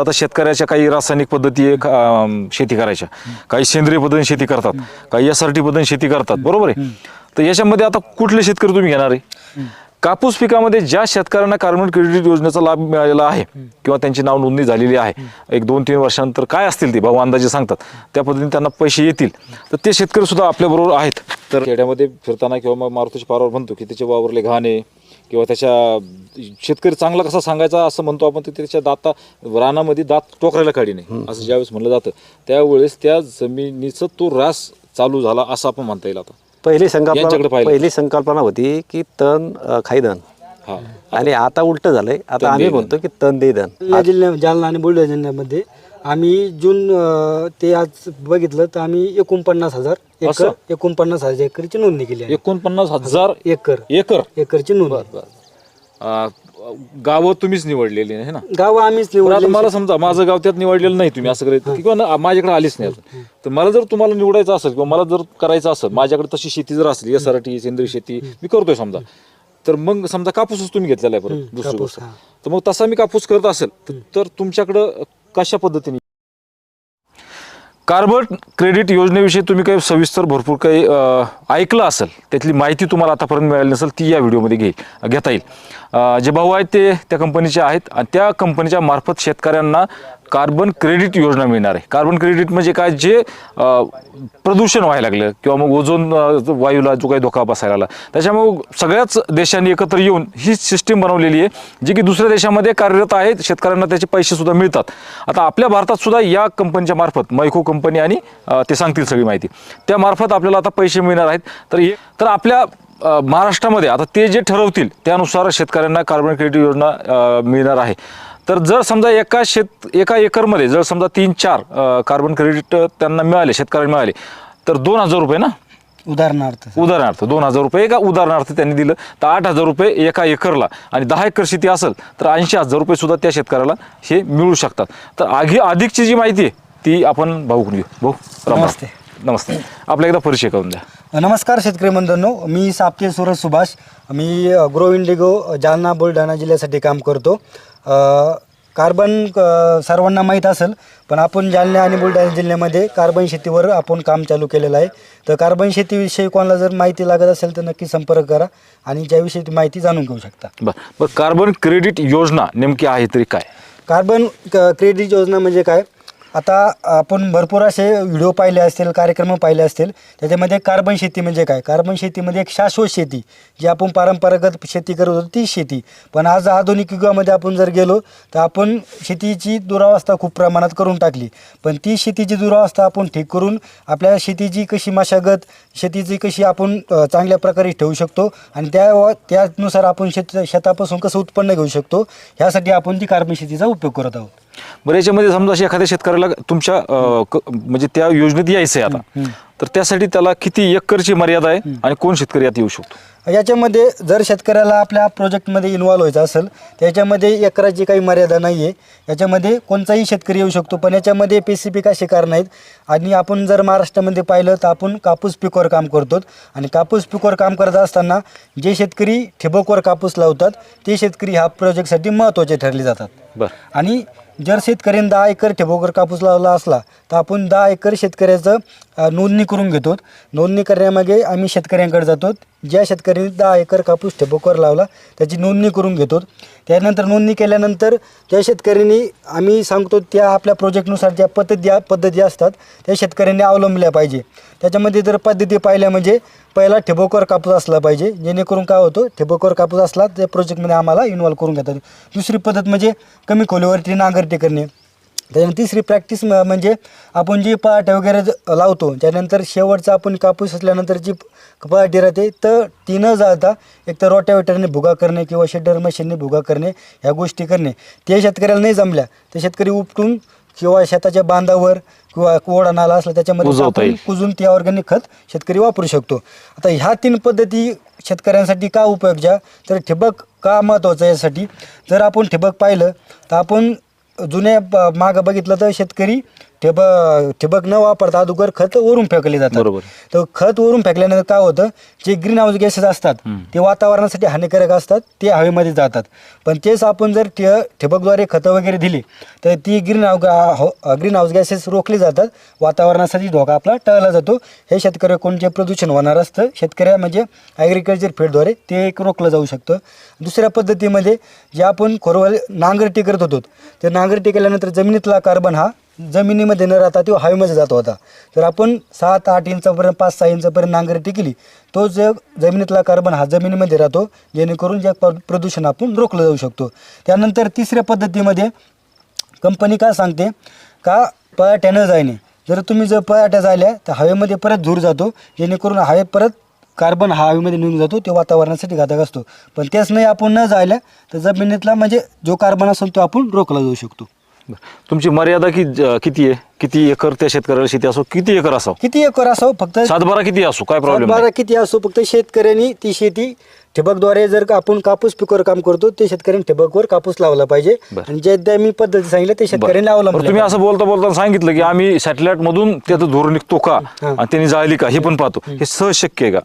आता शेतकऱ्याच्या काही रासायनिक पद्धती आहे, अं, शेती करायच्या. काही सेंद्रिय पद्धतीने शेती करतात. काही एस आर टी पद्धतीने शेती करतात. बरोबर आहे? तर याच्यामध्ये आता कुठले शेतकरी तुम्ही घेणार आहे? कापूस पिकामध्ये ज्या शेतकऱ्यांना कार्बन क्रेडिट योजनेचा लाभ मिळालेला आहे किंवा त्यांची नाव नोंदणी झालेली आहे एक दोन तीन वर्षानंतर काय असतील ते? भाऊ अंदाजे सांगतात. त्या पद्धतीने त्यांना पैसे येतील. तर ते शेतकरी सुद्धा आपल्याबरोबर आहेत. तर खेड्यामध्ये फिरताना किंवा मग मारुतीच्या पारावर म्हणतो की त्याचे वावरले घाणे किंवा त्याच्या शेतकरी चांगला कसा सांगायचा असं म्हणतो आपण तर त्याच्या दाता रानामध्ये दात टोकरायला काढी नाही. असं ज्यावेळेस म्हणलं जातं त्यावेळेस त्या जमिनीचं तो रास चालू झाला असं आपण म्हणता येईल आता. पहिली संकल्पना पाहिलं. संकल्पना होती की तण हा. आणि आता उलट झालंय. आता आम्ही. म्हणतो की तण देधन या जिल्ह्या जालना आणि बुलढाणा जिल्ह्यामध्ये आम्ही जून अं, ते आज बघितलं तर आम्ही एकोणपन्नास हजार एकर असं? एकोणपन्नास हजार एकरची नोंदणी केली आहे. एकोणपन्नास हजार एकर. एकर? एकरची नोंदणी. अं, गावं तुम्हीच निवडलेली आहे ना? गाव आम्हीच पण आता निवडले मला समजा माझं गाव त्यात निवडलेलं नाही तुम्ही असं करायचं किंवा ना- माझ्याकडे आलीच नाही अजून. तर मला जर तुम्हाला निवडायचं असेल किंवा मला जर करायचं असेल माझ्याकडे तशी शेती जर असली एस आर टी सेंद्रिय शेती मी करतोय समजा. तर मग समजा कापूसच तुम्ही घेतलेला आहे परत दुसरी कापूस, गोष्ट. हा. तर मग तसा मी कापूस करत असेल तर- तर तुमच्याकडं कशा पद्धतीने? कार्बन क्रेडिट योजनेविषयी तुम्ही काही सविस्तर भरपूर काही ऐकलं असेल त्यातली माहिती तुम्हाला आतापर्यंत मिळाली नसेल ती या व्हिडिओमध्ये घे घेता येईल. जे भाऊ आहेत ते त्या कंपनीचे आहेत आणि त्या कंपनीच्या मार्फत शेतकऱ्यांना कार्बन क्रेडिट योजना मिळणार आहे. कार्बन क्रेडिट म्हणजे काय? जे प्रदूषण व्हायला लागलं किंवा मग ओझोन वायूला जो काही धोका बसायला लागला. त्याच्यामुळे सगळ्याच देशांनी एकत्र येऊन ही सिस्टीम बनवलेली आहे जी की दुसऱ्या देशामध्ये कार्यरत आहे. शेतकऱ्यांना त्याचे पैसे सुद्धा मिळतात. आता आपल्या भारतात सुद्धा या कंपनीच्या मार्फत मैको कंपनी आणि ते सांगतील सगळी माहिती. त्यामार्फत आपल्याला आता पैसे मिळणार आहेत. तर हे तर आपल्या महाराष्ट्रामध्ये आता ते जे ठरवतील त्यानुसार शेतकऱ्यांना कार्बन क्रेडिट योजना मिळणार आहे. तर जर समजा एका शेत एका एकरमध्ये जर समजा तीन चार कार्बन क्रेडिट त्यांना मिळाले शेतकऱ्यांना मिळाले तर दोन हजार रुपये ना? उदाहरणार्थ. उदाहरणार्थ दोन हजार रुपये एका उदाहरणार्थ त्यांनी दिलं तर आठ हजार रुपये एका एकरला आणि दहा एकर शेती असेल तर ऐंशी हजार रुपये सुद्धा त्या शेतकऱ्याला हे मिळू शकतात. तर आधी अधिकची जी माहिती आहे ती आपण भाऊ घेऊ. भाऊ. नमस्ते. नमस्ते. आपला एकदा परिचय करून द्या. नमस्कार शेतकरी बंधूंनो. मी साप्ते सूरज सुभाष. मी ग्रो इंडिगो जालना बुलढाणा जिल्ह्यासाठी काम करतो. कार्बन अ, सर्वांना माहीत असेल पण आपण जालना आणि बुलढाणा जिल्ह्यामध्ये कार्बन शेतीवर आपण काम चालू केलेलं आहे. तर कार्बन शेतीविषयी कोणाला जर माहिती लागत असेल तर नक्की संपर्क करा आणि ज्याविषयी ती माहिती जाणून घेऊ शकता. बरं बरं कार्बन क्रेडिट योजना नेमकी आहे तरी काय? कार्बन क- क्रेडिट योजना म्हणजे काय? आता आपण भरपूर असे व्हिडिओ पाहिले असतील कार्यक्रम पाहिले असतील त्याच्यामध्ये कार्बन शेती म्हणजे काय? कार्बन शेतीमध्ये एक शाश्वत शेती जी आपण परंपरागत शेती करत होतो ती शेती. पण आज आधुनिक युगामध्ये आपण जर गेलो तर आपण शेतीची दुरावस्था खूप प्रमाणात करून टाकली. पण ती शेतीची दुरावस्था आपण ठीक करून आपल्या शेतीची कशी मशागत शेतीची कशी आपण चांगल्या प्रकारे ठेवू शकतो आणि त्या त्यानुसार आपण शेत शेतापासून कसं उत्पन्न घेऊ शकतो ह्यासाठी आपण ती कार्बन शेतीचा उपयोग करत आहोत. बरं याच्यामध्ये समजा अशी एखाद्या शेतकऱ्याला तुमच्या अं, क- म्हणजे त्या योजनेत यायचं आहे आता तर त्यासाठी त्याला किती एकरची मर्यादा आहे आणि कोण शेतकरी यात येऊ शकतो? याच्यामध्ये जर शेतकऱ्याला आपल्या प्रोजेक्टमध्ये इन्व्हॉल्व व्हायचं असेल त्याच्यामध्ये एकराची काही मर्यादा नाही आहे याच्यामध्ये कोणताही शेतकरी येऊ शकतो पण याच्यामध्ये स्पेसिफिक असे कारण आहेत आणि आपण जर महाराष्ट्रामध्ये पाहिलं तर आपण कापूस पिकावर काम करतो. आणि कापूस पिकावर काम करत असताना जे शेतकरी ठिबकवर कापूस लावतात ते शेतकरी ह्या प्रोजेक्टसाठी महत्त्वाचे ठरले जातात. बरं. आणि जर शेतकऱ्यांनी दहा एकर ठिबकवर कापूस लावला असला तर आपण दहा एकर शेतकऱ्याचं नोंदणी करून घेतो नोंदणी करण्यामागे आम्ही शेतकऱ्यांकडे जातो ज्या शेतकऱ्यांनी दहा एकर कापूस ठिबकवर लावला त्याची नोंदणी करून घेतो त्यानंतर नोंदणी केल्यानंतर ज्या शेतकऱ्यांनी आम्ही सांगतो त्या आपल्या प्रोजेक्टनुसार ज्या पद्धती पद्धती असतात त्या शेतकऱ्यांनी अवलंबल्या पाहिजे. त्याच्यामध्ये जर पद्धती पाहिल्या म्हणजे पहिला ठिबकवर कापूस असला पाहिजे. जेणेकरून काय होतं ठिबकवर कापूस असला त्या प्रोजेक्टमध्ये आम्हाला इन्व्हॉल्व करून घेतात. दुसरी पद्धत म्हणजे कमी खोलीवरती नांगरटी करणे. त्याच्यानंतर तिसरी प्रॅक्टिस म- म्हणजे आपण जी पहाटे वगैरे ज- लावतो त्यानंतर शेवटचा आपण कापूस असल्यानंतर जी पहाटी राहते तर ती न जाता एक तर रोट्यावेटरने भुगा करणे किंवा शेडर मशीनने भुगा करणे ह्या गोष्टी करणे. ते शेतकऱ्याला नाही जमल्या ते शेतकरी उपटून किंवा शेताच्या बांधावर किंवा ओढा नाला असला त्याच्यामध्ये कुजवता टाकून येईल. कुजून ते ऑर्गॅनिक खत शेतकरी वापरू शकतो. आता ह्या तीन पद्धती शेतकऱ्यांसाठी का उपयोगच्या? तर ठिबक का महत्त्वाचं आहे यासाठी? जर आपण ठिबक पाहिलं तर आपण जुन्या मागं बघितलं तर शेतकरी ठिबक ठिबक न वापरता अगोदर खत वरून फेकले जातात. बरोबर. तर खत वरून फेकल्यानंतर काय होतं जे ग्रीन हाऊस गॅसेस असतात ते वातावरणासाठी हानिकारक असतात ते हवेमध्ये जातात. पण तेच आपण जर ठि- ठिबकद्वारे खतं वगैरे दिली तर ती green how green house gases रोखली जातात. वातावरणासाठी धोका आपला टळला जातो. हे शेतकऱ्याकडून जे प्रदूषण होणार असतं. शेतकऱ्या म्हणजे ॲग्रिकल्चर फील्डद्वारे ते एक रोखलं जाऊ शकतं. दुसऱ्या पद्धतीमध्ये जे आपण खोरवल नांगरटी करत होतो ते नांगरटी केल्यानंतर जमिनीतला कार्बन हा जमिनीमध्ये न राहता तो हवेमध्ये जात होता. तर आपण सात आठ इंचापर्यंत पाच सहा इंचापर्यंत नांगरटी केली तो जो जमिनीतला कार्बन हा जमिनीमध्ये राहतो जेणेकरून जे प्रदूषण आपण रोखलं जाऊ शकतो. त्यानंतर तिसऱ्या पद्धतीमध्ये कंपनी का सांगते का पळाट्या न जायने. जर तुम्ही जर पळाट्या जायल्या तर हवेमध्ये परत धूर जातो जेणेकरून हवे परत कार्बन हा हवेमध्ये निघून जातो ते वातावरणासाठी घातक असतो. पण तेच नाही आपण न जायला तर जमिनीतला म्हणजे जो कार्बन असेल तो आपण रोखला जाऊ शकतो. तुमची मर्यादा की किती आहे? किती एकर त्या शेतकऱ्याला शेती असो किती एकर असो किती एकर असो फक्त सातबारा किती असो? काय प्रॉब्लेम बारा किती असो? फक्त शेतकऱ्यांनी ती शेती ठिबकद्वारे जर का आपण कापूस पिकावर काम करतो ते शेतकऱ्यांनी ठिबकवर कापूस लावला पाहिजे. आणि जे मी पद्धती सांगितलं ते शेतकऱ्यांनी अवलंबलं तुम्ही असं बोलता बोलता सांगितलं की आम्ही सॅटेलाइट मधून त्याचं धोरण निघतो का? आणि त्यांनी जाळली का? हे पण पाहतो. हे सहज शक्य आहे का?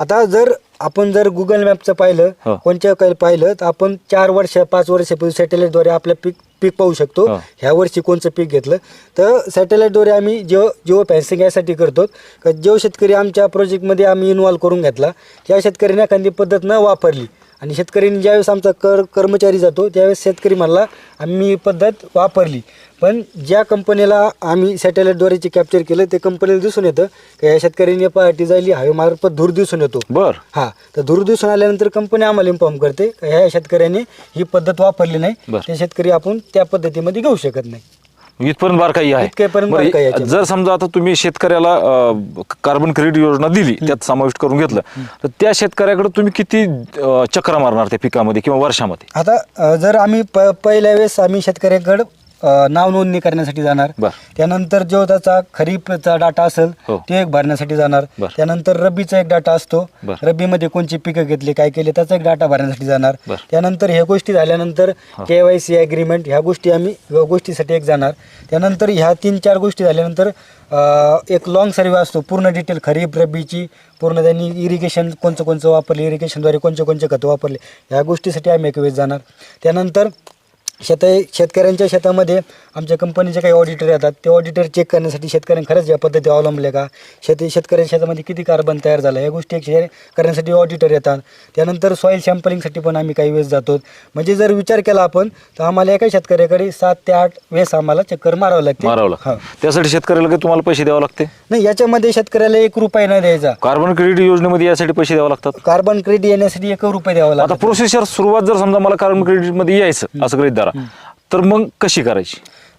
आता जर आपण जर गुगल मॅपचं पाहिलं हो. कोणत्या काही पाहिलं तर आपण चार वर्ष पाच वर्षापूर्वी सॅटेलाईटद्वारे आपलं पीक पीक पाहू शकतो हो. ह्या वर्षी कोणचं पीक घेतलं तर सॅटेलाईटद्वारे आम्ही जिओ जिओ फॅन्सिंग यासाठी करतो का जो शेतकरी आमच्या प्रोजेक्टमध्ये आम्ही इन्व्हॉल्व करून घेतला त्या शेतकऱ्याने एखादी पद्धत न वापरली आणि शेतकऱ्यांनी ज्यावेळेस आमचा कर कर्मचारी जातो त्यावेळेस शेतकरी म्हणला आम्ही ही पद्धत वापरली. पण ज्या कंपनीला आम्ही सॅटेलाईटद्वारेची कॅप्चर केलं ते कंपनीला दिसून येतं की या शेतकऱ्यांनी पार्टी जायली हवेमार्फत धूर दिसून येतो. बर. हा तर दूर दिवसून आल्यानंतर कंपनी आम्हाला इन्फॉर्म करते का ह्या शेतकऱ्याने ही पद्धत वापरली नाही. ते शेतकरी आपण त्या पद्धतीमध्ये घेऊ शकत नाही. इथपर्यंत बारकाई आहे. इथपर्यंत बरं, बारकाई आहे. जर समजा आता तुम्ही शेतकऱ्याला अं, कार्बन क्रेडिट योजना दिली त्यात समाविष्ट करून घेतलं तर त्या शेतकऱ्याकडे तुम्ही किती अं, चक्रा मारणार त्या पिकामध्ये किंवा वर्षामध्ये? आता अ, जर आम्ही प पहिल्या वेळेस आम्ही शेतकऱ्याकडं नाव नोंदणी करण्यासाठी जाणार बर. त्यानंतर जो त्याचा खरीपचा डाटा असेल हो. ते एक भरण्यासाठी जाणार बर. त्यानंतर रब्बीचा एक डाटा असतो बर. रब्बीमध्ये कोणची पिकं घेतली काय केले त्याचा एक डाटा भरण्यासाठी जाणार बर. त्यानंतर ह्या गोष्टी झाल्यानंतर के वाय सी ॲग्रीमेंट ह्या गोष्टी आम्ही ह्या गोष्टीसाठी एक जाणार त्यानंतर ह्या तीन चार गोष्टी झाल्यानंतर अ, एक लॉंग सर्वे असतो पूर्ण डिटेल खरीप रब्बीची पूर्ण त्यांनी इरिगेशन कोणचं कोणचं वापरले इरिगेशनद्वारे कोणचे कोणचे खतं वापरले ह्या गोष्टीसाठी आम्ही एक वेळेस जाणार त्यानंतर शेत शेतकऱ्यांच्या शेतामध्ये आमच्या कंपनीचे काही ऑडिटर येतात. ते ऑडिटर चेक करण्यासाठी शेतकऱ्यांनी खरंच या पद्धती अवलंबल्या का? शेती शेतकऱ्यांच्या शेतामध्ये किती कार्बन तयार झाला? या गोष्टी शेअर करण्यासाठी ऑडिटर येतात. त्यानंतर सॉईल सॅम्पलिंगसाठी पण आम्ही काही वेळेस जातो. म्हणजे जर विचार केला आपण तर आम्हाला एका शेतकऱ्याकडे सात ते आठ वेळेस आम्हाला चक्कर मारावं लागते. मारावं हा. लागतं त्यासाठी शेतकऱ्याला काही तुम्हाला पैसे द्यावे लागते? नाही याच्यामध्ये शेतकऱ्याला एक रुपये नाही द्यायचा. कार्बन क्रेडिट योजनेमध्ये यासाठी पैसे द्यावे लागतात? कार्बन क्रेडिट येण्यासाठी एक रुपये द्यावा आता लागतो. प्रोसेसर सुरुवात जर समजा मला कार्बन क्रेडिटमध्ये यायचं असं गृहीत धरा तर मग कशी करायची?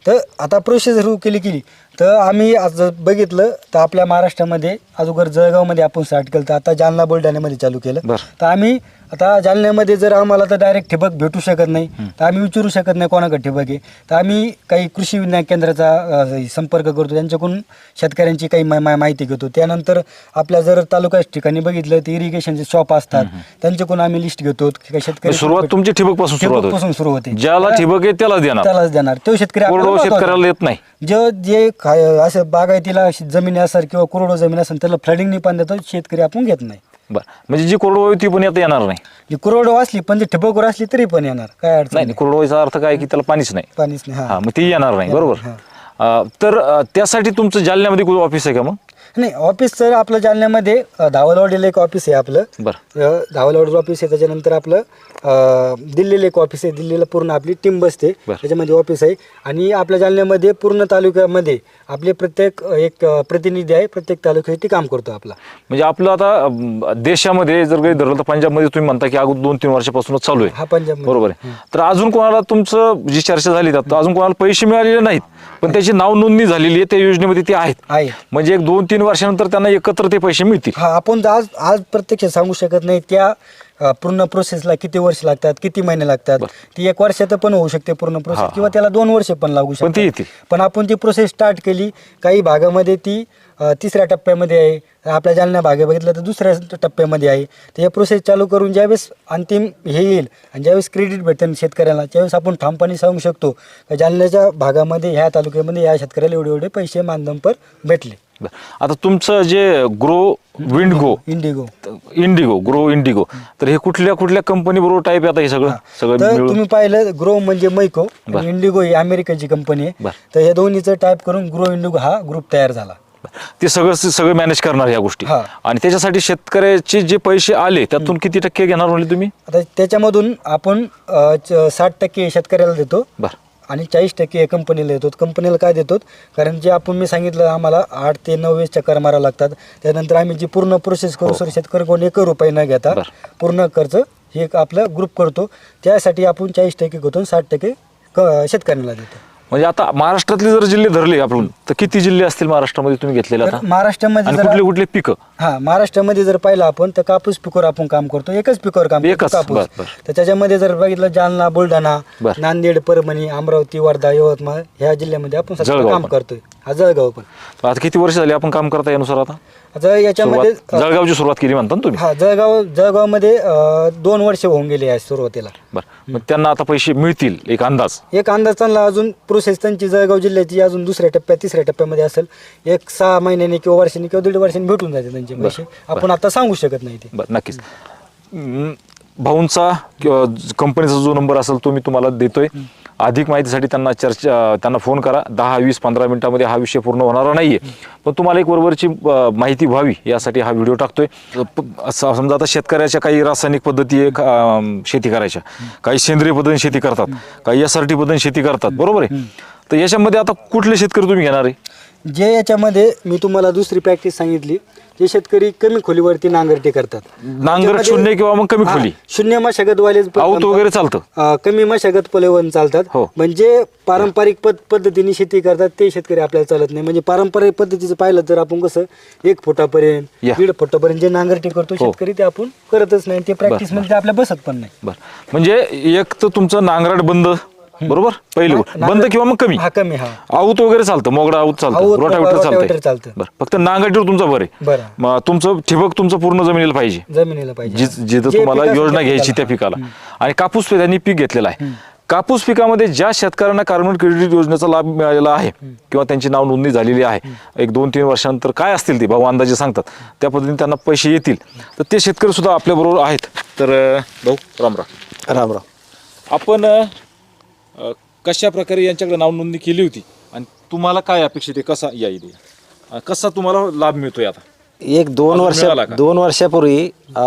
तर आता प्रोसेस सुरू केली केली तर आम्ही आज जर बघितलं तर आपल्या महाराष्ट्रामध्ये अगोदर जळगावमध्ये आपण स्टार्ट केलं तर आता जालना बुलढाण्यामध्ये चालू केलं. बरं. तर आम्ही आता जालन्यामध्ये जर आम्हाला तर डायरेक्ट ठिबक भेटू शकत नाही. तर आम्ही विचारू शकत नाही कोणाकडे ठिबक आहे. तर आम्ही काही कृषी विज्ञान केंद्राचा अ, संपर्क करतो. त्यांच्याकडून शेतकऱ्यांची काही मा- मा- माहिती घेतो. त्यानंतर आपल्या जर तालुका ठिकाणी बघितलं तर इरिगेशनचे शॉप असतात. त्यांच्याकडून आम्ही लिस्ट घेतो. की शेतकरी सुरुवात तुमची ठिबकपासून सुरुवात ठिबकपासून सुरू होते. ज्याला ठिबक आहे त्याला देणार. त्यालाच देणार. तो शेतकरी आपल्याला. शेतकऱ्याला येत नाही. जे जे असं बागायतीला अशी जमीन असेल किंवा करोडो जमीन असेल त्याला फ्लडिंग नाही पण देतो शेतकरी आपण घेत नाही. बरं. म्हणजे जी कोरडवाहू ती पण आता येणार नाही. जी करोडो असली पण ती ठिबकवर असली तरी पण येणार. काय अडचण नाही नाही. कोरडवाहूचा अर्थ काय की त्याला पाणीच नाही. पाणीच नाही हा. हा मग ती येणार नाही बरोबर. अं, तर अं, त्यासाठी तुमचं जालन्यामध्ये कोण ऑफिस आहे का मग? नाही ऑफिस तर आपलं जालन्यामध्ये धावलवाडीला एक ऑफिस आहे आपलं. बरं. धावलवाडीचं ऑफिस आहे त्याच्यानंतर आपलं दिल्लीला एक ऑफिस आहे दिल्लीला पूर्ण आपली टीम बसते बरं. त्याच्यामध्ये ऑफिस आहे. आणि आपल्या जालन्यामध्ये पूर्ण तालुक्यामध्ये आपले प्रत्येक एक प्रतिनिधी आहे प्रत्येक तालुक्यासाठी काम करतो आपला. म्हणजे आपलं आता देशामध्ये जर काही धरलं तर पंजाबमध्ये तुम्ही म्हणता की अगोदर दोन तीन वर्षापासूनच चालू आहे. हा पंजाब बरोबर आहे. तर अजून कोणाला तुमचं जी चर्चा झाली तर अजून कोणाला पैसे मिळालेले नाहीत. पण त्याची नाव नोंदणी झालेली आहे त्या योजनेमध्ये ते आहेत. आहे म्हणजे एक दोन तीन वर्षानंतर त्यांना एकत्र ते पैसे मिळतील. हा आपण आज आज प्रत्यक्ष सांगू शकत नाही त्या अ, पूर्ण प्रोसेसला किती वर्ष लागतात किती महिने लागतात. ती एक वर्षात पण होऊ शकते पूर्ण हा, प्रोसेस किंवा त्याला दोन वर्ष पण लागू पण ती येते. शकतात पण आपण ती प्रोसेस स्टार्ट केली काही भागामध्ये ती अ, तिसऱ्या टप्प्यामध्ये आहे. आपल्या जालन्या भागे बघितलं तर दुसऱ्या टप्प्यामध्ये आहे. तर हे प्रोसेस चालू करून ज्यावेळेस अंतिम हे येईल आणि ज्यावेळेस क्रेडिट भेटेल शेतकऱ्याला त्यावेळेस आपण ठामपणे सांगू शकतो का जालन्याच्या भागामध्ये ह्या तालुक्यामध्ये या शेतकऱ्याला एवढे एवढे पैसे मानधनपर भेटले. आता तुमचं जे grow wind go Indigo. Indigo grow Indigo तर हे कुठल्या कुठल्या कंपनी बरोबर टाईप आता हे सगळं? सगळं तर मिळून. तुम्ही पाहिलं ग्रो म्हणजे मैको बर. इंडिगो ही अमेरिकेची कंपनी आहे. बर. तर या दोन्हीचं टाईप करून ग्रो इंडिगो हा ग्रुप तयार झाला. ते सगळं सगळं मॅनेज करणार ह्या गोष्टी. हा. आणि त्याच्यासाठी शेतकऱ्याचे जे पैसे आले त्यातून किती टक्के घेणार म्हणले तुम्ही? आता त्याच्यामधून आपण साठ टक्के शेतकऱ्याला देतो. बरं. आणि चाळीस टक्के कंपनीला देतो. कंपनीला काय देतो? कारण जे आपण मी सांगितलं आम्हाला आठ ते नऊ वेळेस चक्कर मारावं लागतात. त्यानंतर आम्ही जी पूर्ण प्रोसेस करू सर शेतकरी कोण एक रुपये न घेता. पूर्ण खर्च हे एक आपलं ग्रुप करतो. त्यासाठी आपण चाळीस टक्के घेतो साठ टक्के क- शेतकऱ्यांना देतो. म्हणजे आता महाराष्ट्रातले जर जिल्हे धरले आपण तर किती जिल्हे असतील महाराष्ट्रामध्ये तुम्ही घेतलेले आता महाराष्ट्रामध्ये जर कुठले कुठले पिकं हा महाराष्ट्रामध्ये जर पाहिलं आपण तर कापूस पिकोर आपण काम करतो एकच पिकोर काम करतो एकच, कापूस बर, बर. तर त्याच्यामध्ये जर बघितलं जालना बुलढाणा बर. नांदेड परभणी अमरावती वर्धा यवतमाळ ह्या जिल्ह्यामध्ये आपण सध्या जळगाव काम पण. करतोय हा जळगाव पण. आता किती वर्ष झाली आपण काम करता यानुसार आता? आता याच्यामध्ये सुरुवात जळगावची सुरुवात केली म्हणता ना तुम्ही? हा जळगाव जळगावमध्ये अं, दोन वर्ष होऊन गेली आहे सुरुवातीला. बरं. मग त्यांना आता पैसे मिळतील एक अंदाज? एक अंदाज चांगला अजून प्रोसेस त्यांची जळगाव जिल्ह्याची अजून दुसऱ्या टप्प्यात तिसऱ्या टप्प्यामध्ये असेल. एक सहा महिन्याने किंवा वर्षाने किंवा दीड वर्षाने भेटून जाते त्यांचे पैसे. आपण आता सांगू शकत नाही ते. बरं नक्कीच. भाऊंचा किंवा ज- कंपनीचा जो नंबर असेल तो मी तुम्हाला देतोय. अधिक माहितीसाठी त्यांना चर्चा त्यांना फोन करा. दहा वीस पंधरा मिनिटामध्ये हा विषय पूर्ण होणारा नाहीये. पण तुम्हाला एक बरोबरची माहिती व्हावी यासाठी हा व्हिडिओ टाकतोय. समजा आता शेतकऱ्याच्या काही रासायनिक पद्धती आहे शेती करायच्या. काही सेंद्रिय पद्धतीने शेती करतात. काही एस आर टी पद्धतीने शेती करतात. बरोबर आहे? तर याच्यामध्ये आता कुठले शेतकरी तुम्ही घेणार आहे? जे याच्यामध्ये मी तुम्हाला दुसरी प्रॅक्टिस सांगितली जे शेतकरी कमी खोलीवरती नांगरटी करतात. नांगर त्याच्यामध्ये- शून्य किंवा मग कमी हा, खोली. शून्य मशागतवाले आऊत वगैरे चालतं. अं, कमी मशागत पलेवन चालतात. हो. म्हणजे पारंपरिक पद पद्धतीने शेती करतात ते शेतकरी आपल्याला चालत नाही. म्हणजे पारंपरिक पद्धतीचं पाहिलं तर आपण कसं एक फुटापर्यंत या. दीड फुटापर्यंत जे नांगरटी करतो हो. शेतकरी ते आपण करतच नाही. ते प्रॅक्टिसमध्ये ते आपल्या बसत पण नाही. बर. म्हणजे एक तर तुमचं नांगराट बंद बरोबर? पहिली गोष्ट. बंद किंवा मग कमी? हा कमी हा. आऊत वगैरे चालतं मोगडा आऊत चालतं आऊत, रोटावेटर रोटावेटर चालतं. चालतं. बरं फक्त नांगाटीवर तुमचा बरं आहे. बरं. मग तुमचं ठिबक तुमचं पूर्ण जमिनीला पाहिजे. जमिनीला पाहिजे. जि- जिथं जे तुम्हाला पिकाचं योजना घ्यायची त्या पिकाला. पिकाला आणि कापूस पे त्यांनी पीक घेतलेलं आहे. कापूस पिकामध्ये ज्या शेतकऱ्यांना कार्बन क्रेडिट योजनेचा लाभ मिळालेला आहे किंवा त्यांची नाव नोंदणी झालेली आहे एक दोन तीन वर्षानंतर काय असतील ते? भाऊ अंदाजे सांगतात. त्या पद्धतीने त्यांना पैसे येतील. तर ते शेतकरी सुद्धा आपल्या बरोबर आहेत. तर अं, भाऊ राम राम. राम राम. आपण अ, कशा प्रकारे यांच्याकडे नाव नोंदणी केली होती आणि तुम्हाला काय अपेक्षित आहे कसा या इथे कसा तुम्हाला लाभ मिळतोय आता एक दोन अजून वर्ष मिळाला का? दोन वर्षापूर्वी अ,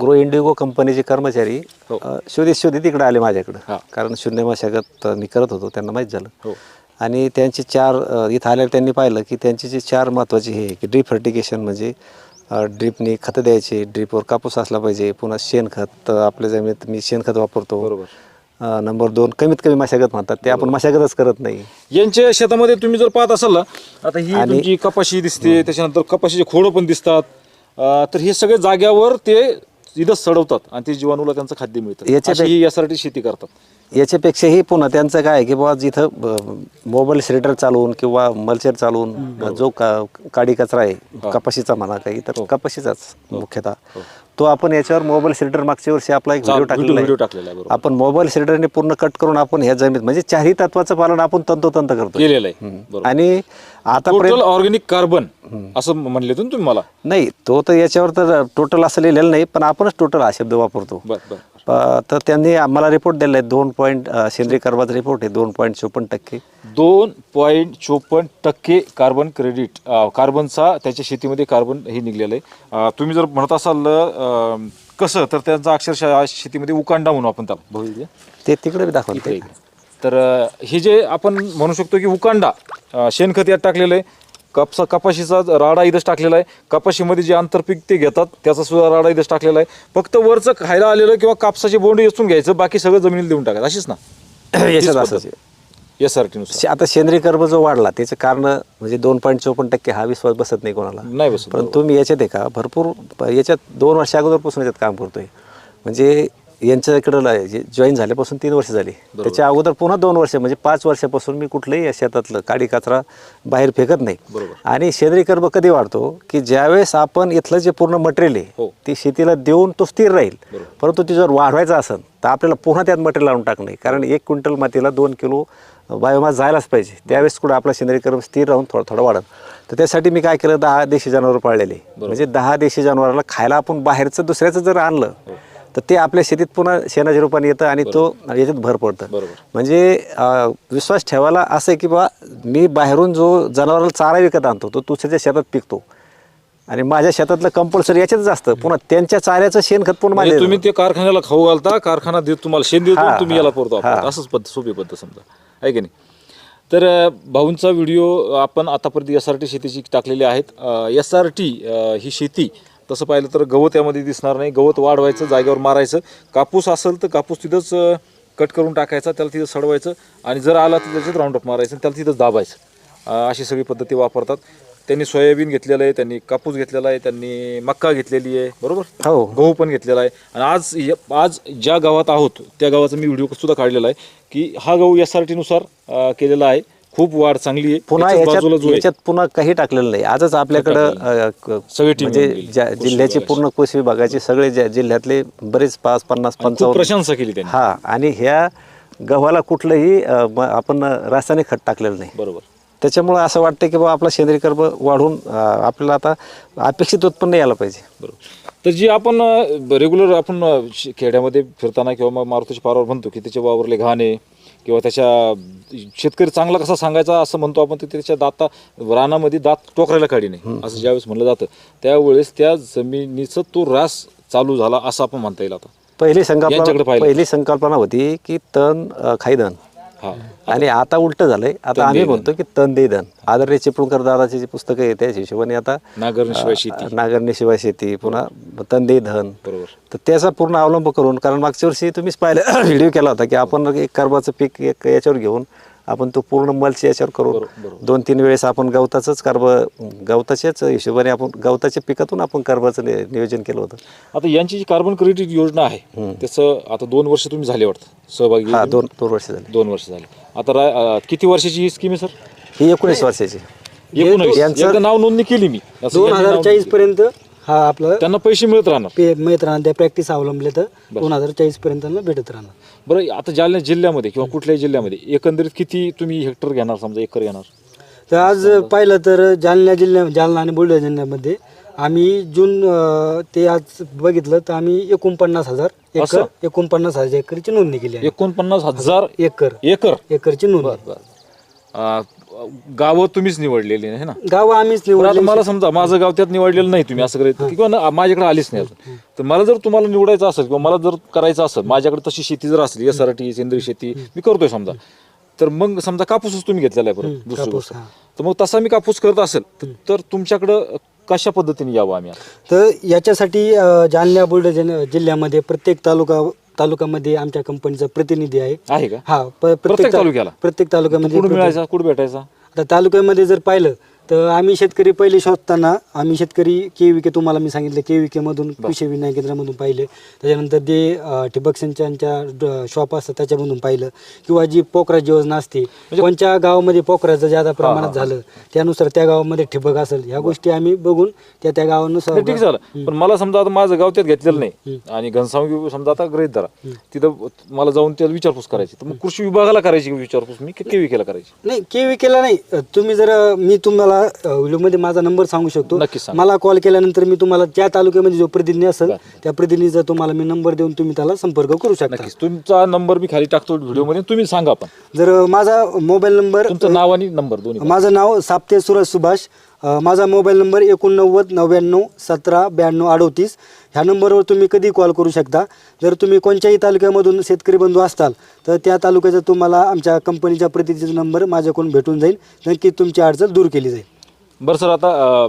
ग्रो इंडिगो कंपनीचे कर्मचारी हो. अ, शोधित शोधित इकडे आले हा. माझ्याकडं कारण शून्य मशागत अ, मी करत होतो त्यांना माहीत झालं हो आणि त्यांची चार अ, इथं आल्यावर त्यांनी पाहिलं की त्यांची जी चार महत्त्वाची हे आहे की ड्रीप फर्टिगेशन म्हणजे ड्रीपनी खतं द्यायचे ड्रीपवर कापूस असला पाहिजे पुन्हा शेणखत अ, आपल्या जमिनीत मी शेणखत वापरतो बरोबर. अ, नंबर दोन. कमीत कमी मशागत म्हणतात. ते आपण मशागतच करत नाही. यांच्या शेतामध्ये तुम्ही जर पाहत असाल ना आता ही आणि- तुमची कपाशी दिसते त्याच्यानंतर कपाशीचे खोडं पण दिसतात. अ, तर हे सगळे जाग्यावर ते इथं सडवतात आणि ते जीवाणूला त्यांचं खाद्य मिळतं. याच्या अशी ही यासाठी शेती करतात. याच्यापेक्षाही पुन्हा त्यांचं काय आहे की बाबा जिथं मोबाईल सिलेंडर चालवून किंवा मल्चर चालवून जो का काडी कचरा आहे कपाशीचा म्हणा काही तर कपाशीचाच मुख्यतः. तो आपण याच्यावर मोबाईल सिलेंडर मागच्या वर्षी आपला एक व्हिडिओ टाकलेला व्हिडिओ आहे. टाकलेला आहे, बरोबर. आपण मोबाईल सिलेंडरने पूर्ण कट करून आपण ह्या जमीन म्हणजे चारही तत्वाचं पालन आपण तंतोतंत करतो केलेलं आहे. बरोबर. आणि आतापर्यंत टोटल ऑर्गॅनिक कार्बन असं म्हणले तुम्ही तुम्ही मला. नाही तो तर याच्यावर तर टोटल असं लिहिलेलं नाही पण आपणच टोटल हा शब्द वापरतो. बर बर. प- तर त्यांनी आम्हाला रिपोर्ट दिला आहे दोन पॉईंट सेंद्रिय कर्बाचा रिपोर्ट आहे दोन पॉईंट चोपन्न टक्के. दोन पॉईंट चोपन्न टक्के कार्बन क्रेडिट अ, कार्बनचा त्याच्या शेतीमध्ये कार्बन हे निघलेलं आहे. अ, तुम्ही जर म्हणत असाल अ, कसं? तर त्यांचा अक्षरशः शेतीमध्ये उकांडा म्हणू आपण त्याला. भविष्य ते. तिकडे बी दाखवते. तर अ, हे जे आपण म्हणू शकतो की उकांडा अ, शेणखत यात टाकलेलं आहे. कपसा कपाशीचा राडा इथंच टाकलेला आहे. कपाशीमध्ये जे आंतरपीक ते घेतात त्याचा सुद्धा राडा इथंच टाकलेला आहे. फक्त वरचं खायला आलेलं किंवा कापसाचे बोंड येचून घ्यायचं बाकी सगळं जमिनीला देऊन टाकायचं. अशीच ना? याच्यात असंच आहे. एस आर टीनुसार आता सेंद्रिय कर्ब जो वाढला त्याचं कारण म्हणजे दोन पॉईंट चोपन्न टक्के हा विश्वास बसत नाही कोणाला. नाही बसत परंतु मी याच्यात आहे का? भरपूर याच्यात दोन वर्षा अगोदरपासून याच्यात काम करतोय. म्हणजे यांच्याकडं जॉईन झाल्यापासून तीन वर्ष झाली. त्याच्या अगोदर पुन्हा दोन वर्ष म्हणजे पाच वर्षापासून मी कुठलंही या शेतातलं काडी कचरा बाहेर फेकत नाही. बरोबर. आणि सेंद्रिय कर्ब कधी वाढतो? की ज्यावेळेस आपण इथलं जे पूर्ण मटेरियल हो. आहे ती शेतीला देऊन तो स्थिर राहील. परंतु ती जर वाढवायचा असेल तर आपल्याला पुन्हा त्यात मटेरियल आणून टाकणे कारण एक क्विंटल मातीला दोन किलो बायोमास जायलाच पाहिजे. त्यावेळेस कुठं आपला सेंद्रिय कर्ब स्थिर राहून थोडं थोडं वाढत तर त्यासाठी मी काय केलं? दहा देशी जनावर पाळलेले. म्हणजे दहा देशी जनावराला खायला आपण बाहेरचं दुसऱ्याचं जर आणलं तर ते आपल्या शेतीत पुन्हा शेणाच्या रूपाने येतं आणि तो याच्यात भर पडतं. बरोबर. म्हणजे विश्वास ठेवायला असं आहे की बा मी बाहेरून जो जनावराला चारा विकत आणतो तो दुसऱ्याच्या शेतात पिकतो. आणि माझ्या शेतातलं कंपल्सरी याच्यातच असतं. पुन्हा त्यांच्या चाऱ्याचं शेणखत पुन्हा म्हणजे माझ्या तुम्ही ते कारखान्याला खाऊ घालता कारखाना देत तुम्हाला शेण देतो हा, तुम्ही याला पुरतो. असंच पद्धत सोपी पद्धत समजा. आहे की नाही? तर अं, भाऊंचा व्हिडिओ आपण आतापर्यंत एस आर टी शेतीची टाकलेली आहेत. एस आर टी ही शेती तसं पाहिलं तर गवत यामध्ये दिसणार नाही. गवत वाढवायचं जागेवर मारायचं. कापूस असेल तर कापूस तिथंच कट करून टाकायचा त्याला तिथं सडवायचं आणि जर आला तर त्याच्यात राऊंड अप मारायचं त्याला तिथंच दाबायचं. अशी सगळी पद्धती वापरतात. त्यांनी सोयाबीन घेतलेलं आहे त्यांनी कापूस घेतलेला आहे त्यांनी मक्का घेतलेली आहे बरोबर? हो. गहू पण घेतलेला आहे. आणि आज आज ज्या गावात आहोत त्या गावाचा मी व्हिडिओ सुद्धा काढलेला आहे की हा गहू एस आर टी नुसार अं, केलेला आहे. खूप वाढ चांगली आहे. पुन्हा बाजूला याच्यात जो आहे, याच्यात पुन्हा काही टाकलेलं नाही. आजच आपल्याकडं अं, क- सगळी team म्हणजे येऊन गेली. ज्या कृषी जिल्ह्याची विभागाची. पूर्ण कृषी विभागाचे सगळे ज्या- जिल्ह्यातले बरेच पाच पन्नास आणि खूप पंचावन्न प्रशंसा केली त्यांनी. हा आणि ह्या गव्हाला कुठलंही अं, म- आपण रासायनिक खत टाकलेलं नाही. बरोबर. त्याच्यामुळं असं वाटतं की बाबा आपला सेंद्रिय कर्ब वाढून अं, आपल्याला आता अपेक्षित उत्पन्न यायला पाहिजे. बरोबर. तर जी आपण रेग्युलर आपण अं, श- खेड्यामध्ये फिरताना किंवा मग मारुतीच्या पारावर म्हणतो की त्याचे वावरले घाणे किंवा त्याच्या शेतकरी चांगला कसा सांगायचा असं म्हणतो आपण तर त्याच्या दाता रानामध्ये दात टोकरायला काढी नाही. असं ज्यावेळेस म्हणलं जातं त्यावेळेस त्या जमिनीचं तो रास चालू झाला असं आपण म्हणता येईल आता. पहिली यांच्याकडे संकल्पना पाहिलं. पहिली संकल्पना होती की तण अं, हा. आणि आता उलट झालंय. आता आम्ही म्हणतो की तण दे धन. आदरणीय चिपळूणकर दादाची जी पुस्तकं आहेत त्याच्या हिशोबाने आता नांगरणीशिवाय शेती. नागरणीशिवाय शेती पुन्हा तण दे धन. बरोबर. तर त्याचा पूर्ण अवलंब करून कारण मागच्या वर्षी तुम्हीच पाहिलं व्हिडिओ केला होता की आपण एक कर्बाचं पीक एक याच्यावर घेऊन आपण तो पूर्ण मल्च याच्यावर करून बरोबर. दोन तीन वेळेस आपण गवताचंच कर्ब गवताच्याच हिशोबाने आपण गवताच्या पिकातून आपण कर्बाचं नियोजन केलं होतं. आता यांची जी कार्बन क्रेडिट योजना आहे त्याचं आता दोन वर्ष तुम्ही झाले वाटतं सहभागी हा दोन दोन वर्ष झाले. दोन वर्ष झाले. आता रा- अं, किती वर्षाची ही स्कीम आहे सर ही एकोणीस वर्षाची. एकोणावीस यांचं- एकदा नाव नोंदणी केली मी. असं दोन यांनी हजार नाव चाळीस पर्यंत हा आपलं. त्यांना पैसे मिळत राहणार. पे मिळत राहणार. त्या प्रॅक्टिस अवलंबले तर दोन हजार चाळीस पर्यंत त्यांना भेटत राहणार. बरं आता जालना जिल्ह्यामध्ये किंवा कुठल्याही जिल्ह्यामध्ये एकंदरीत किती तुम्ही हेक्टर घेणार समजा एकर घेणार? तर आज पाहिलं तर जालना जिल्ह्या जालना आणि बुलढाणा जिल्ह्यामध्ये आम्ही जून अं, ते आज बघितलं तर आम्ही एकोणपन्नास हजार असं? एकर एकोणपन्नास हजार एकरची नोंदणी केली आहे. एकोणपन्नास हजार एकर. एकर? एकरची नोंदणी. गावं तुम्हीच निवडलेली आहे ना? गाव आम्हीच पण आता निवडले मला समजा माझं गाव त्यात निवडलेलं नाही तुम्ही असं करायचं किंवा ना- माझ्याकडे आलीच नाही अजून. तर मला जर तुम्हाला निवडायचं असेल किंवा मला जर करायचं असेल माझ्याकडे तशी शेती जर असली एस आर टी सेंद्रिय शेती मी करतोय समजा. तर मग समजा कापूसच तुम्ही घेतलेला आहे परत दुसरी कापूस, गोष्ट. हा. तर मग तसा मी कापूस करत असेल तर- तर तुमच्याकडं कशा पद्धतीने यावं आम्ही आता? तर याच्यासाठी अं, जालना बुलढाणा जिल्ह्यामध्ये प्रत्येक तालुका तालुक्यामध्ये आमच्या कंपनीचा प्रतिनिधी आहे आहे का हा प- प्रत्येक तालुक्याला? प्रत्येक तालुक्यामध्ये कुठं मिळायचा कुठं भेटायचा आता तालुक्यामध्ये जर पाहिलं तर आम्ही शेतकरी पहिले शोधताना आम्ही शेतकरी के विके तुम्हाला मी सांगितलं के विके मधून कृषी विज्ञान केंद्रामधून पाहिले. त्याच्यानंतर जे ठिबक सिंचनच्या शॉप असतात त्याच्यामधून पाहिलं. किंवा जी पोखराज योजना असते कोणत्या गावामध्ये पोखराचं ज्यादा प्रमाणात झालं त्यानुसार त्या गावामध्ये ठिबक असेल ह्या गोष्टी आम्ही बघून त्या त्या गावानुसार नाही, ठीक झालं. पण मला समजा आता माझं गाव त्यात घेतलेलं नाही. आणि घनसावंगी समजा आता गृहित धरा. तिथं मला जाऊन त्याला विचारपूस करायची. तर मग कृषी विभागाला करायची विचारपूस मी की केला करायची? नाही के विकेला नाही. अं, तुम्ही जर मी तुम्हाला अं, व्हिडिओमध्ये माझा नंबर सांगू शकतो. नक्कीच सांगा. मला कॉल केल्यानंतर मी तुम्हाला त्या तालुक्यामध्ये जो प्रतिनिधी असेल त्या प्रतिनिधीचा तुम्हाला मी नंबर देऊन तुम्ही त्याला संपर्क करू शकता. नक्कीच. तुमचा नंबर मी खाली टाकतो व्हिडिओमध्ये. तुम्ही सांगा पण. जर माझा मोबाईल नंबर तुमचं नाव आणि नंबर दोन्ही. माझं नाव साप्ते सुरज सुभाष माझा मोबाईल नंबर एकोणनव्वद नव्याण्णव सतरा ब्याण्णव अडोतीस. ह्या नंबरवर तुम्ही कधी कॉल करू शकता. जर तुम्ही कोणत्याही तालुक्यामधून शेतकरी बंधू असताल तर त्या तालुक्याचा तुम्हाला आमच्या कंपनीच्या प्रतिनिधीचा नंबर माझ्याकडून भेटून जाईल. नक्की तुमची अडचण दूर केली जाईल. बरं सर आता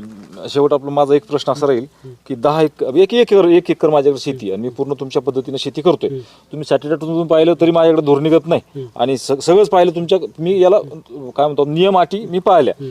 शेवट आपलं माझा एक प्रश्न असा राहील की दहा एक एक एक एकर एक एकर माझ्याकडे शेती आहे आणि मी पूर्ण तुमच्या पद्धतीने शेती करतोय. तुम्ही सॅटेलाईटमधून पाहिलं तरी माझ्याकडे धोरण निघत नाही. आणि स- सगळंच पाहिलं तुमच्या मी याला काय म्हणतो नियम अटी मी पाहिल्या.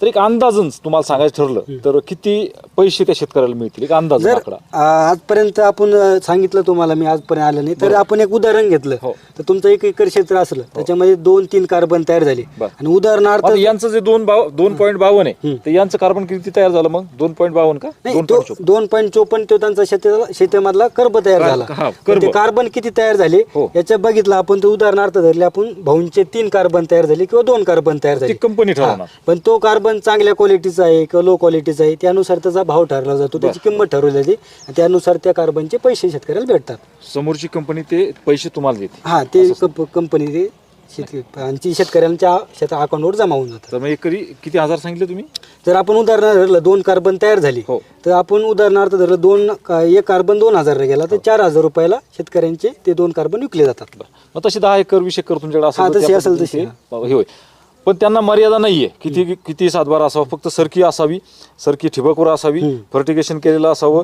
तर एक अंदाजच तुम्हाला सांगायचं ठरलं तर किती पैसे त्या शेतकऱ्याला मिळतील? एक अंदाज जर आकडा. आ, आजपर्यंत आपण अ, सांगितलं तुम्हाला मी आजपर्यंत आलं नाही तर आपण एक उदाहरण घेतलं. हो. तर तुमचं एक एकर क्षेत्र असलं त्याच्यामध्ये दोन तीन कार्बन तयार झाले. बरं. आणि उदाहरणार्थ आता यांचं जे दोन बाव दोन पॉईंट बावन्न आहे तर यांचं कार्बन किती तयार झालं मग? दोन पॉईंट बावन्न का? नाही दोन तो पॉईंट दोन पॉईंट चोपन्न तो त्यांचा शेत शेतीमधला कर्ब तयार हा, झाला. हा, ते कर्ब. कार्बन किती तयार झाले? हो. याच्या बघितलं आपण तो उदाहरणार्थ धरले आपण भाऊंचे तीन कार्बन तयार झाले किंवा दोन कार्बन तयार झाले. कंपनी हा. पण तो कार्बन चांगल्या क्वालिटीचा आहे किंवा लो क्वालिटीचा आहे त्यानुसार त्याचा भाव ठरला जातो त्याची किंमत ठरवली जाते. आणि त्यानुसार त्या कार्बनचे पैसे शेतकऱ्याला भेटतात. समोरची कंपनी ते पैसे तुम्हाला देते. हा ते कंपनी ते शेतकरी आणि शेतकऱ्यांच्या शेत अकाउंटवर जमा होऊन जातात. तर मग एकरी किती हजार सांगितले तुम्ही? जर आपण उदाहरणार्थ धरलं दोन कार्बन तयार झाली. हो. तर आपण उदाहरणार्थ धरलं दोन एक कार्बन दोन हजार गेला तर चार हजार रुपयाला शेतकऱ्यांचे ते दोन कार्बन विकले जातात. मग तशी दहा एकर वीस एकर तुमच्याकडे हा, असेल तशी असेल तशी, हे होय. पण त्यांना मर्यादा नाहीये. किती किती सातबारा असावा? फक्त सरकी असावी. सरकी ठिबकवर असावी. फर्टिगेशन केलेलं असावं.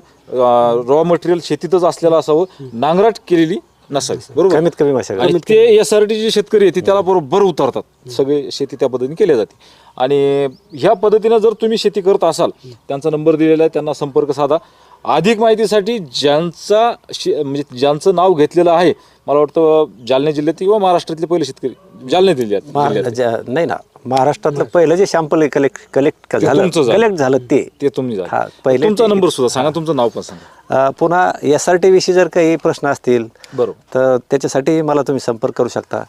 रॉ मटेरियल शेतीतच असलेलं असावं. नांगराट केलेली नसावी. बरोबर? कमीत कमी मशागत आणि ते एस आर टी जे शेतकरी आहे ते त्याला बरोबर उतरतात. सगळे शेती त्या पद्धतीने केली जाते. आणि ह्या पद्धतीनं जर तुम्ही शेती करत असाल त्यांचा नंबर दिलेला आहे त्यांना संपर्क साधा. अधिक माहितीसाठी ज्यांचा शे- म्हणजे ज्यांचं नाव घेतलेलं आहे मला वाटतं जालना जिल्ह्यात किंवा महाराष्ट्रातले पहिले शेतकरी जालना जिल्ह्यात. महा- जिल्ह्यात. ज्या- नाही ना महाराष्ट्रातलं पहिलं जे सॅम्पल कलेक्ट कलेक्ट ते झालं तुमचं झालं. कलेक्ट झालं ते. ते तुम्ही हा, झालं. पहिले तुमचा ते- नंबर सुद्धा सांगा तुमचं नाव पण सांगा. अ, पुन्हा एस आर टी विषयी जर काही प्रश्न असतील बरोबर. तर त्याच्यासाठी मला तुम्ही संपर्क करू शकता.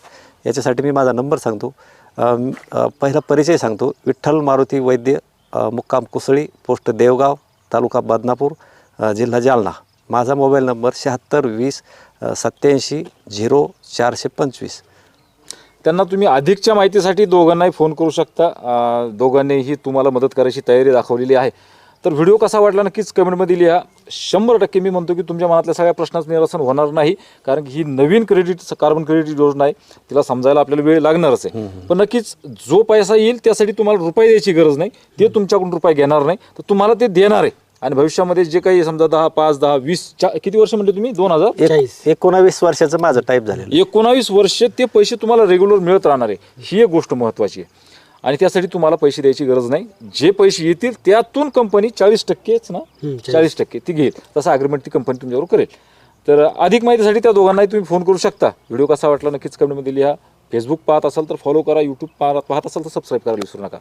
याच्यासाठी मी माझा नंबर सांगतो. अ, पहिला परिचय सांगतो. विठ्ठल मारुती वैद्य अ, मुक्काम कुसळी पोस्ट देवगाव तालुका बदनापूर. जिल्हा जालना. माझा मोबाईल नंबर शहात्तर वीस सत्याऐंशी झिरो चारशे पंचवीस. त्यांना तुम्ही अधिकच्या माहितीसाठी दोघांनाही फोन करू शकता. दोघांनीही तुम्हाला मदत करायची तयारी दाखवलेली आहे. तर व्हिडिओ कसा वाटला नक्कीच कमेंटमध्ये लिहा. शंभर टक्के मी म्हणतो की तुमच्या मनातल्या सगळ्या प्रश्नाचं निरसन होणार नाही कारण की ही नवीन क्रेडिट कार्बन क्रेडिट योजना आहे. तिला समजायला आपल्याला वेळ लागणारच आहे. पण नक्कीच जो पैसा येईल त्यासाठी तुम्हाला रुपये द्यायची गरज नाही. ते तुमच्याकडून रुपये घेणार नाही. तर तुम्हाला ते देणार आहे. आणि भविष्यामध्ये जे काही समजा दहा पाच दहा वीस चा किती वर्ष म्हणले तुम्ही? दोन हजार? एक. एकोणावीस वर्षाचं माझं टाईप झालेलं एकोणावीस वर्ष ते पैसे तुम्हाला रेग्युलर मिळत राहणार आहे. ही एक गोष्ट महत्त्वाची आहे. आणि त्यासाठी तुम्हाला पैसे द्यायची गरज नाही. जे पैसे येतील त्यातून कंपनी चाळीस टक्केच ना? हम्म, चाळीस. टक्के ती घेईल. तसा अग्रीमेंट ती कंपनी तुमच्यावर करेल. तर अधिक माहितीसाठी त्या दोघांनाही तुम्ही फोन करू शकता. व्हिडिओ कसा वाटला नक्कीच कमेंटमध्ये लिहा. फेसबुक पाहत असाल तर फॉलो करा. यूट्यूब पाहत पाहत असाल तर सबस्क्राईब करायला विसरू नका.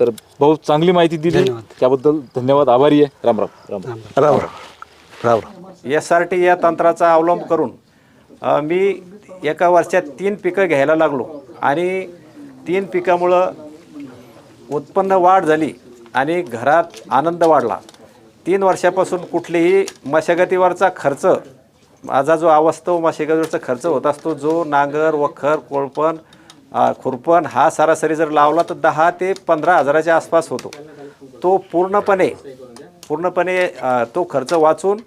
तर बहुत चांगली माहिती दिली. धन्यवाद. त्याबद्दल धन्यवाद. आभारी आहे. Ram Ram Ram. Ram Ram. Ram Ram. S R T या तंत्राचा अवलंब करून अ, मी एका वर्षात तीन पिकं घ्यायला लागलो. आणि तीन पिकामुळं उत्पन्न वाढ झाली आणि घरात आनंद वाढला. तीन वर्षापासून कुठलीही मशागतीवरचा खर्च माझा जो अवास्तव मशागतीवरचा खर्च होत असतो जो नांगर वखर कोळपण खुरपण हा सरासरी जर लावला तर दहा ते पंधरा हजाराच्या आसपास होतो. तो पूर्णपणे पूर्णपणे तो खर्च वाचून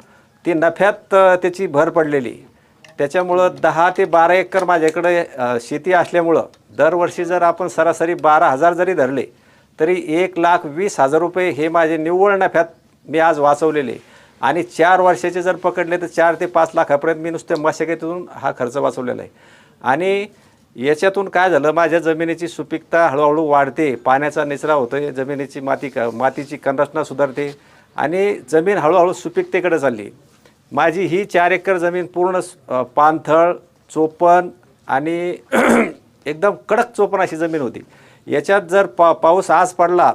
ती नफ्यात त्याची भर पडलेली. त्याच्यामुळं दहा ते बारा एकर माझ्याकडे शेती असल्यामुळं दरवर्षी जर आपण सरासरी बारा हजार जरी धरले तरी एक लाख वीस हजार रुपये हे माझे निव्वळ नफ्यात मी आज वाचवलेले. आणि चार वर्षाचे जर पकडले तर चार ते पाच लाखापर्यंत मी नुसत्या मशागतीतून हा खर्च वाचवलेला आहे. आणि याच्यातून काय झालं? माझ्या जमिनीची सुपीकता हळूहळू वाढते. पाण्याचा निचरा होतोय. जमिनीची माती क मातीची संरचना सुधारते आणि जमीन हळूहळू सुपीकतेकडे चालली. माझी ही चार एकर जमीन पूर्ण पानथळ पाणथळ चोपण आणि एकदम कडक चोपण अशी जमीन होती. याच्यात जर पा पाऊस आज पडला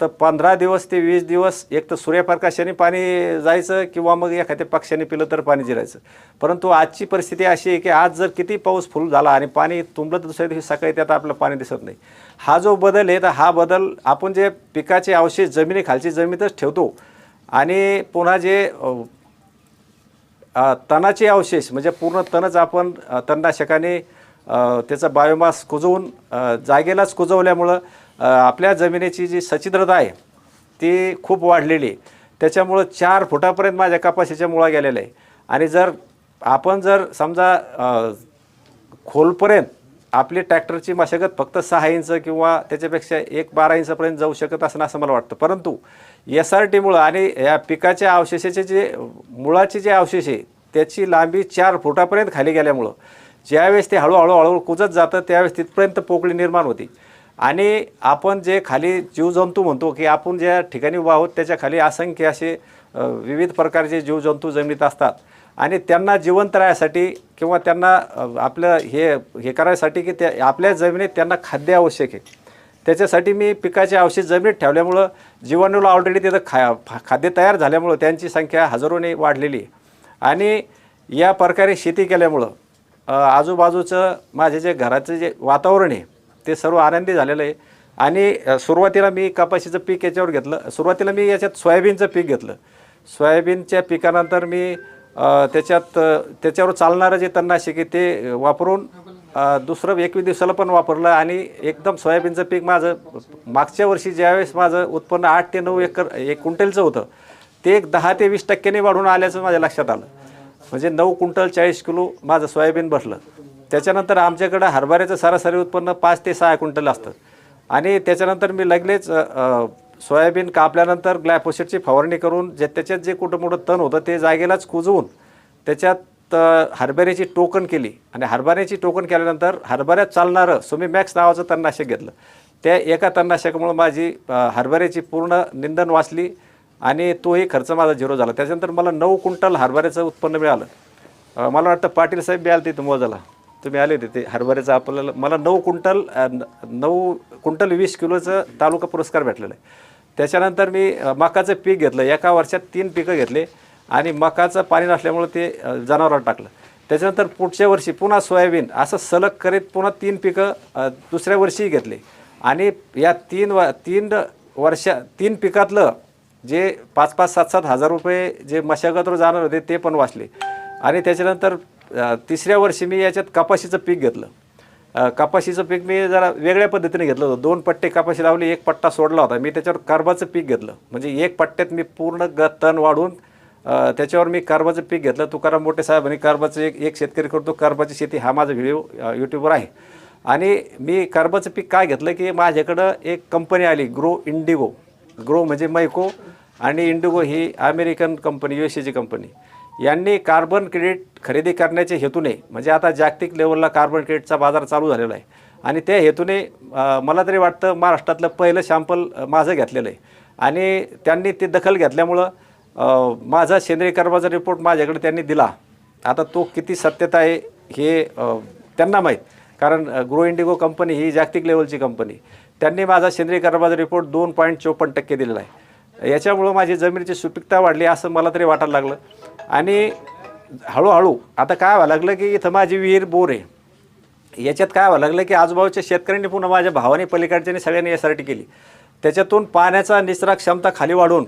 तर पंधरा दिवस ते वीस दिवस एक तर सूर्यप्रकाशाने पाणी जायचं किंवा मग एखाद्या पक्षाने पिलं तर पाणी जिरायचं. परंतु आजची परिस्थिती अशी आहे की आज जर किती पाऊस फुल झाला आणि पाणी तुंबलं तर दुसऱ्या दिवशी सकाळी त्यात आपलं पाणी दिसत नाही. हा जो बदल आहे तर हा बदल आपण जे पिकाचे अवशेष जमिनीखालची जमीनच ठेवतो आणि पुन्हा जे तणाचे अवशेष म्हणजे पूर्ण तणच आपण तणनाशकाने त्याचा बायोमास कुजवून जागेलाच कुजवल्यामुळं आपल्या जमिनीची जी सच्छिद्रता आहे ती खूप वाढलेली आहे. त्याच्यामुळं चार फुटापर्यंत माझ्या कपाशीच्या मुळा गेलेल्या आहे आणि जर आपण जर समजा खोलपर्यंत आपली ट्रॅक्टरची मशागत फक्त सहा इंच किंवा त्याच्यापेक्षा एक बारा इंचपर्यंत जाऊ शकत असं असं मला वाटतं. परंतु एस आर टीमुळं आणि या पिकाच्या अवशेषाचे जे मुळाचे जे अवशेष आहे त्याची लांबी चार फुटापर्यंत खाली गेल्यामुळं ज्यावेळेस ते हळूहळू हळूहळू कुजत जातं त्यावेळेस तिथपर्यंत पोकळी निर्माण होती. आणि आपण जे खाली जीवजंतू म्हणतो की आपण ज्या ठिकाणी उभा आहोत त्याच्याखाली असंख्य असे विविध प्रकारचे जीवजंतू जमिनीत असतात. आणि त्यांना जिवंत राहण्यासाठी किंवा त्यांना आपलं हे हे करायसाठी की त्या आपल्या जमिनीत त्यांना खाद्य आवश्यक आहे. त्याच्यासाठी मी पिकाचे अवशेष जमिनीत ठेवल्यामुळं जीवाणूला ऑलरेडी तिथं खा खाद्य तयार झाल्यामुळं त्यांची संख्या हजारोने वाढलेली आहे. आणि या प्रकारे शेती केल्यामुळं आजूबाजूचं माझे जे घराचं जे वातावरण आहे ते सर्व आनंदी झालेलं आहे. आणि सुरुवातीला मी कपाशीचं पीक याच्यावर घेतलं. सुरुवातीला मी याच्यात सोयाबीनचं पीक घेतलं. सोयाबीनच्या पिकानंतर मी त्याच्यात त्याच्यावर चालणारं जे तणनाशक आहे ते वापरून दुसरं एकवीस दिवसाला पण वापरलं आणि एकदम सोयाबीनचं पीक माझं मागच्या वर्षी ज्यावेळेस माझं उत्पन्न आठ ते नऊ एकर एक क्विंटलचं होतं ते एक दहा ते वीस टक्क्याने वाढून आल्याचं माझ्या लक्षात आलं. म्हणजे नऊ क्विंटल चाळीस किलो माझं सोयाबीन बसलं त्याच्यानंतर आमच्याकडं हरभऱ्याचं सरासरी उत्पन्न पाच ते सहा क्विंटल असतं. आणि त्याच्यानंतर मी लगेच सोयाबीन कापल्यानंतर ग्लायफोसेटची फवारणी करून जे त्याच्यात जे कुठं मोठं तण होतं ते जागेलाच कुजवून त्याच्यात हरभऱ्याची टोकन केली. आणि हरभऱ्याची टोकन केल्यानंतर हरभऱ्यात चालणारं सुमी मॅक्स नावाचं तणनाशक घेतलं. त्या एका तणनाशकामुळं माझी हरभऱ्याची पूर्ण निंदन वाचली आणि तोही खर्च माझा झिरो झाला. त्याच्यानंतर मला नऊ क्विंटल हरभऱ्याचं उत्पन्न मिळालं. मला वाटतं पाटील साहेब मिळाल तिथं तिथे मोजाला तुम्ही आले होते ते हरभऱ्याचं आपल्याला मला नऊ क्विंटल न- नऊ क्विंटल वीस किलोचं तालुका पुरस्कार भेटलेला आहे. त्याच्यानंतर मी मकाचं पीक घेतलं एका वर्षात तीन पिकं घेतले आणि मकाचं पाणी नसल्यामुळं ते जनावरांना जनावरात टाकलं. त्याच्यानंतर पुढच्या वर्षी पुन्हा सोयाबीन असं सलग करीत पुन्हा तीन पिकं दुसऱ्या वर्षीही घेतले. आणि या तीन व तीन वर्षा तीन पिकातलं जे पाच पाच सात सात हजार रुपये जे मशागतवर जाणार होते ते पण वाचले. आणि त्याच्यानंतर तिसऱ्या वर्षी मी याच्यात कपाशीचं पीक घेतलं. कपाशीचं पीक मी जरा वेगळ्या पद्धतीने घेतलं होतं. दोन पट्टे कपाशी लावली एक पट्टा सोडला होता. मी त्याच्यावर कर्बाचं पीक घेतलं. म्हणजे एक पट्ट्यात मी पूर्ण ग तण वाढून त्याच्यावर मी कर्बाचं पीक घेतलं. तुकाराम मोठे साहेबांनी कर्बाचं एक एक शेतकरी करतो. कर्बाची शेती हा माझा व्हिडिओ यूट्यूबवर आहे. आणि मी कर्बाचं पीक काय घेतलं की माझ्याकडं एक कंपनी आली ग्रो इंडिगो. ग्रो म्हणजे मैको आणि इंडिगो ही अमेरिकन कंपनी यू एस एची कंपनी. यांनी कार्बन क्रेडिट खरेदी करण्याच्या हेतूने म्हणजे आता जागतिक लेवलला कार्बन क्रेडिटचा बाजार चालू झालेला आहे. आणि त्या हेतूने मला तरी वाटतं महाराष्ट्रातलं पहिलं शॅम्पल माझं घेतलेलं आहे. आणि त्यांनी ती दखल घेतल्यामुळं माझा सेंद्रिय कर्माचा रिपोर्ट माझ्याकडे त्यांनी दिला. आता तो किती सत्यता आहे हे त्यांना माहीत. कारण ग्रो इंडिगो कंपनी ही जागतिक लेवलची कंपनी त्यांनी माझा सेंद्रिय कर्माचा रिपोर्ट दोन पॉईंट चोपन्न टक्के दिलेला आहे. याच्यामुळं माझी जमिनीची सुपीकता वाढली असं मला तरी वाटायला लागलं. आणि हळूहळू आता काय व्हायला लागलं की इथं माझी विहीर बोर आहे. याच्यात काय व्हायला लागलं की आजूबाजूच्या शेतकऱ्यांनी पुन्हा माझ्या भावाने पलीकडच्याने सगळ्यांनी यासाठी केली. त्याच्यातून पाण्याचा निचरा क्षमता खाली वाढून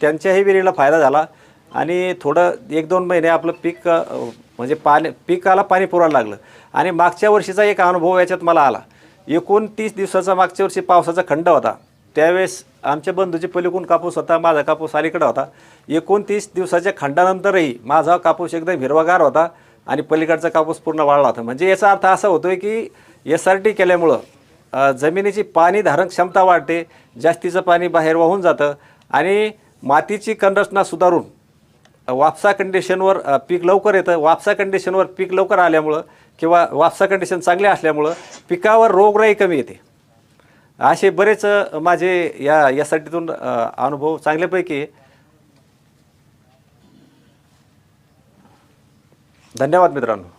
त्यांच्याही विहिरीला फायदा झाला आणि थोडं एक दोन महिने आपलं पीक म्हणजे पाणी पिकाला पाणी पुरायला लागलं. आणि मागच्या वर्षीचा एक अनुभव याच्यात मला आला. एकोणतीस दिवसाचा मागच्या वर्षी पावसाचा खंड होता. त्यावेळेस आमच्या बंधूचे पलीकडून कापूस होता माझा कापूस अलीकडे होता. एकोणतीस दिवसाच्या खंडानंतरही माझा कापूस एकदम हिरवागार होता आणि पलीकडचा कापूस पूर्ण वाढला होता. म्हणजे याचा अर्थ असा होतोय की एस आर टी केल्यामुळं जमिनीची पाणी धारण क्षमता वाढते जास्तीचं पाणी बाहेर वाहून जातं आणि मातीची कंरचना सुधारून वापसा कंडिशनवर पीक लवकर येतं. वापसा कंडिशनवर पीक लवकर आल्यामुळं किंवा वापसा कंडिशन चांगले असल्यामुळं पिकावर रोगराई कमी येते. असे बरेच माझे या यासाठीतून अनुभव चांगल्यापैकी धन्यवाद मित्रांनो.